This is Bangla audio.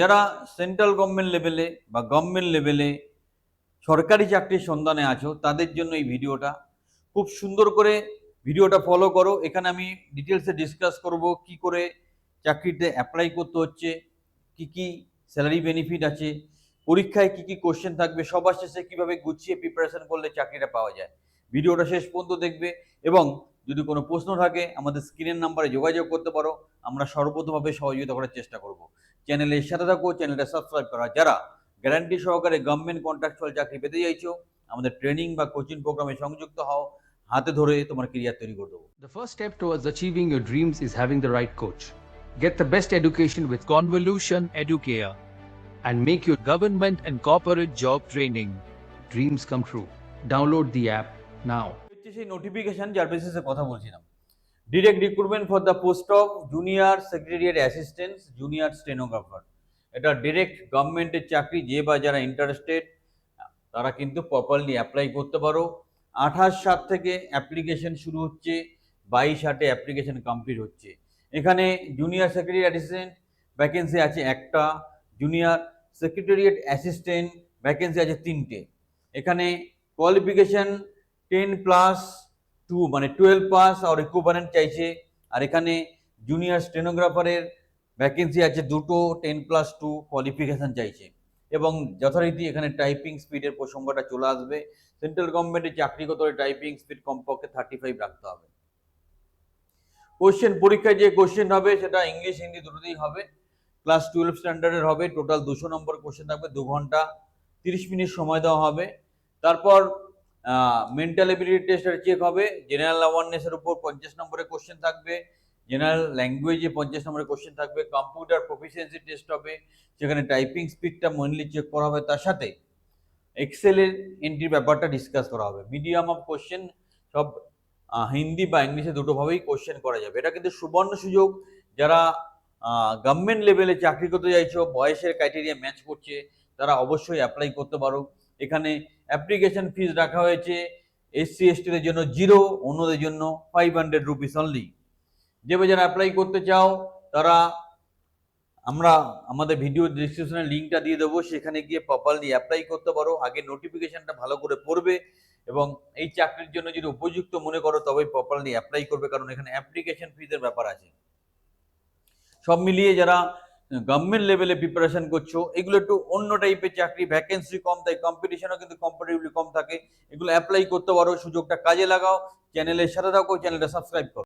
যারা সেন্ট্রাল গভর্নমেন্ট লেভেলে বা গভর্নমেন্ট লেভেলে সরকারি চাকরির সন্ধানে আছো, তাদের জন্য এই ভিডিওটা খুব সুন্দর করে ভিডিওটা ফলো করো। এখানে আমি ডিটেলসে ডিসকাস করব কি করে চাকরিতে অ্যাপ্লাই করতে হচ্ছে, কি কি স্যালারি বেনিফিট আছে, পরীক্ষায় কি কি কোশ্চেন থাকবে, সবার শেষে কীভাবে গুছিয়ে প্রিপারেশন করলে চাকরিটা পাওয়া যায়। ভিডিওটা শেষ পর্যন্ত দেখবে এবং যদি কোনো প্রশ্ন থাকে, আমাদের স্ক্রিনের নাম্বারে যোগাযোগ করতে পারো। আমরা সর্বতভাবে সহযোগিতা করার চেষ্টা করব। চ্যানেলের সাথে থাকো, চ্যানেলটা সাবস্ক্রাইব করা। যারা গ্যারান্টি সহকারে গভর্নমেন্ট কন্ট্রাক্টুয়াল চাকরি পেতে চাইছো, আমাদের ট্রেনিং বা কোচিং প্রোগ্রামে সংযুক্ত হও। হাতে ধরে তোমার ক্যারিয়ার তৈরি করে দেবো। The first step towards achieving your dreams is having the right coach get the best education with Convolution Educare and make your government and corporate job training dreams come true download the app now সেই নোটিফিকেশন যার বেসিসে কথা বলছিলাম। Direct recruitment for the post of junior secretariat assistant junior stenographer এটা ডিরেক্ট গভর্নমেন্টের চাকরি, যে বা যারা ইন্টারেস্টেড তারা কিন্তু প্রপারলি অ্যাপ্লাই করতে পারো। আঠাশ সাত থেকে অ্যাপ্লিকেশন শুরু হচ্ছে, বাইশ আটে অ্যাপ্লিকেশন কমপ্লিট হচ্ছে। এখানে জুনিয়র সেক্রেটারি অ্যাসিস্ট্যান্ট ভ্যাকেন্সি আছে একটা জুনিয়র সেক্রেটারিয়েট অ্যাসিস্ট্যান্ট ভ্যাকেন্সি আছে তিনটে। এখানে কোয়ালিফিকেশন টেন প্লাস টু মানে টুয়েলভ পাস আর ইকুইভ্যালেন্ট চাইছে। আর এখানে জুনিয়র স্টেনোগ্রাফারের ভ্যাকেন্সি আছে দুটো টেন প্লাস টু কোয়ালিফিকেশন চাইছে। এবং যথারীতি এখানে টাইপিং স্পিডের প্রসঙ্গটা চলে আসবে। সেন্ট্রাল গভর্নমেন্টের চাকরিগত টাইপিং স্পিড কমপক্ষে থার্টি ফাইভ রাখতে হবে। কোশ্চেন পরীক্ষায় যে কোশ্চেন হবে, সেটা ইংলিশ হিন্দি দুটোতেই হবে। ক্লাস টুয়েলভ স্ট্যান্ডার্ডের হবে। টোটাল দুশো নম্বর কোশ্চেন থাকবে দু ঘণ্টা তিরিশ মিনিট সময় দেওয়া হবে। তারপর মেন্টাল এবিলিটি টেস্টের চেক হবে। জেনারেল অ্যাওয়ারনেসের উপর পঞ্চাশ নম্বরের কোশ্চেন থাকবে। জেনারেল ল্যাঙ্গুয়েজে পঞ্চাশ নম্বরের কোশ্চেন থাকবে। কম্পিউটার প্রফিসিয়েন্সি টেস্ট হবে। সেখানে টাইপিং স্পিডটা মেনলি চেক করা হবে। তার সাথে এক্সেলের এন্ট্রির ব্যাপারটা ডিসকাস করা হবে। মিডিয়াম অফ কোশ্চেন সব হিন্দি বা ইংলিশে দুটোভাবেই কোশ্চেন করা যাবে। এটা কিন্তু সুবর্ণ সুযোগ। যারা গভর্নমেন্ট লেভেলে চাকরি করতে চাইছো, বয়সের ক্রাইটেরিয়া ম্যাচ করছে, তারা অবশ্যই অ্যাপ্লাই করতে পারো। এখানে অ্যাপ্লিকেশন ফিজ রাখা হয়েছে এসসি এসটিদের জন্য জিরো অন্যদের জন্য ফাইভ হান্ড্রেড রুপিস অনলি যে যারা অ্যাপ্লাই করতে চাও, তারা আমরা, আমাদের ভিডিও ডিসক্রিপশনে লিঙ্কটা দিয়ে দেবো, সেখানে গিয়ে প্রপারলি অ্যাপ্লাই করতে পারো। আগে নোটিফিকেশনটা ভালো করে পড়বে এবং এই চাকরির জন্য যদি উপযুক্ত মনে করো, তবেই প্রপারলি অ্যাপ্লাই করবে, কারণ এখানে অ্যাপ্লিকেশন ফিজের ব্যাপার আছে। সব মিলিয়ে যারা গভর্নমেন্ট লেভেলে প্রিপারেশন করছ, এগুলো একটু অন্য টাইপের চাকরি ভ্যাকেন্সি কম তাই কম্পিটিশনও কিন্তু কম্পারেটিভলি কম থাকে, এগুলো অ্যাপ্লাই করতে পারো, সুযোগটা কাজে লাগাও চ্যানেলের সাথে থাকো চ্যানেলটা সাবস্ক্রাইব করো।